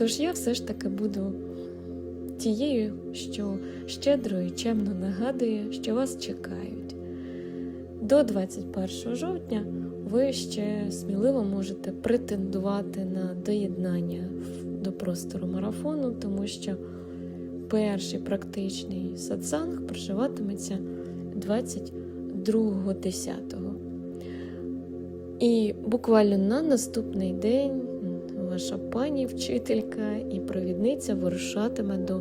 Тож я все ж таки буду тією, що щедро і чемно нагадує, що вас чекають. До 21 жовтня ви ще сміливо можете претендувати на доєднання до простору марафону, тому що перший практичний сатсанг проживатиметься 22.10. І буквально на наступний день ваша пані вчителька і провідниця вирушатиме до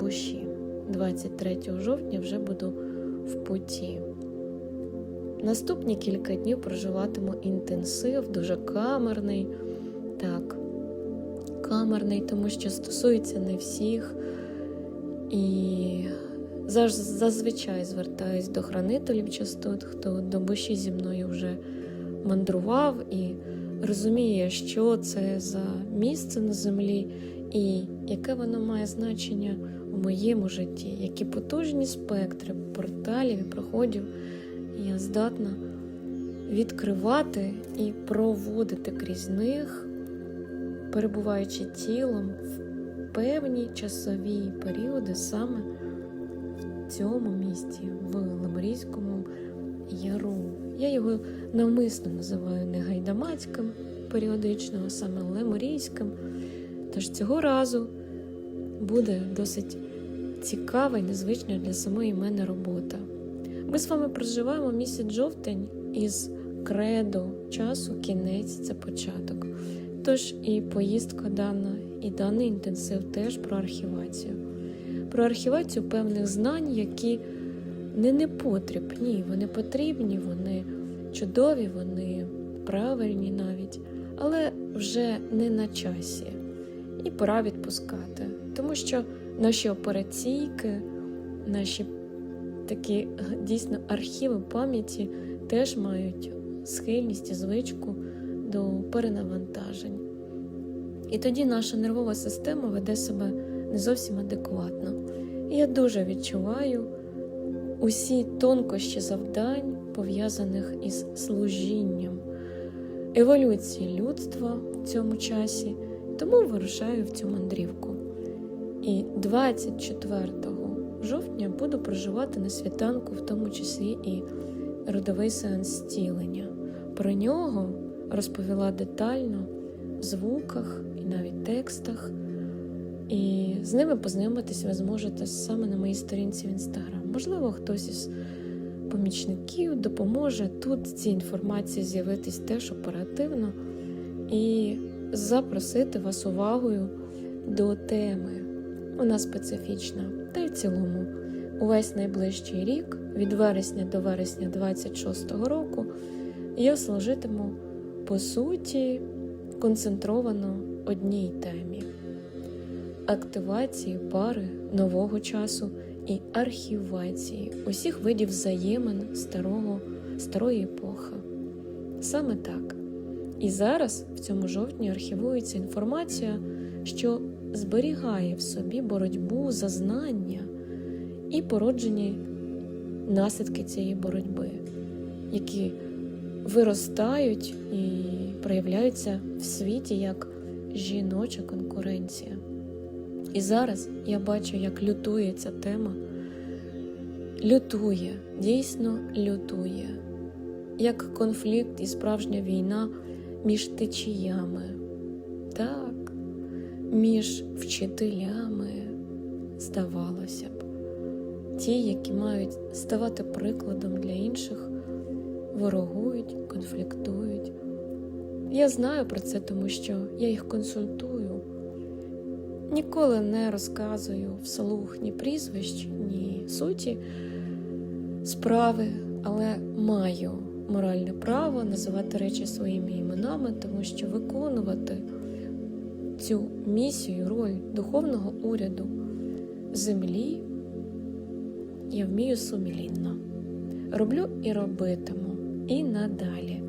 Буші. 23 жовтня вже буду в путі. Наступні кілька днів проживатиму інтенсив, дуже камерний. Так, камерний, тому що стосується не всіх. І зазвичай звертаюсь до хранителів частот, хто до буші зі мною вже мандрував і розуміє, що це за місце на землі і яке воно має значення в моєму житті, які потужні спектри порталів і проходів я здатна відкривати і проводити крізь них, перебуваючи тілом в певні часові періоди саме в цьому місті, в Леморійському яру. Я його навмисно називаю не гайдамацьким періодично, а саме леморійським. Тож цього разу буде досить цікава і незвична для самої мене робота. Ми з вами проживаємо місяць жовтень із кредо часу, кінець це початок. Тож і поїздка дана, і даний інтенсив теж про архівацію. Про архівацію певних знань, які не непотріб, ні, вони потрібні, вони чудові, вони правильні навіть, але вже не на часі. І пора відпускати, тому що наші операційки, наші такі дійсно архіви пам'яті теж мають схильність і звичку до перенавантажень. І тоді наша нервова система веде себе не зовсім адекватно. І я дуже відчуваю усі тонкощі завдань, пов'язаних із служінням, еволюції людства в цьому часі, тому вирушаю в цю мандрівку. І 24 жовтня буду проживати на світанку, в тому числі і родовий сеанс зцілення. Про нього розповіла детально в звуках і навіть текстах. І з ними познайомитись ви зможете саме на моїй сторінці в інстаграм. Можливо, хтось із помічників допоможе тут цій інформації з'явитись теж оперативно і запросити вас увагою до теми. Вона специфічна, та й в цілому, увесь найближчий рік, від вересня до вересня 26-го року, я служитиму по суті концентровано одній темі активації пари нового часу і архівації усіх видів взаємин старого, старої епохи. Саме так. І зараз, в цьому жовтні, архівується інформація, що зберігає в собі боротьбу за знання і породжені наслідки цієї боротьби, які виростають і проявляються в світі як жіноча конкуренція. І зараз я бачу, як лютує ця тема. Лютує, дійсно лютує, як конфлікт і справжня війна між течіями, так, між вчителями, здавалося б, ті, які мають ставати прикладом для інших, ворогують, конфліктують. Я знаю про це, тому що я їх консультую. Ніколи не розказую вслух ні прізвищ, ні суті справи, але маю моральне право називати речі своїми іменами, тому що виконувати цю місію, роль духовного уряду землі я вмію сумлінно. Роблю і робитиму, і надалі.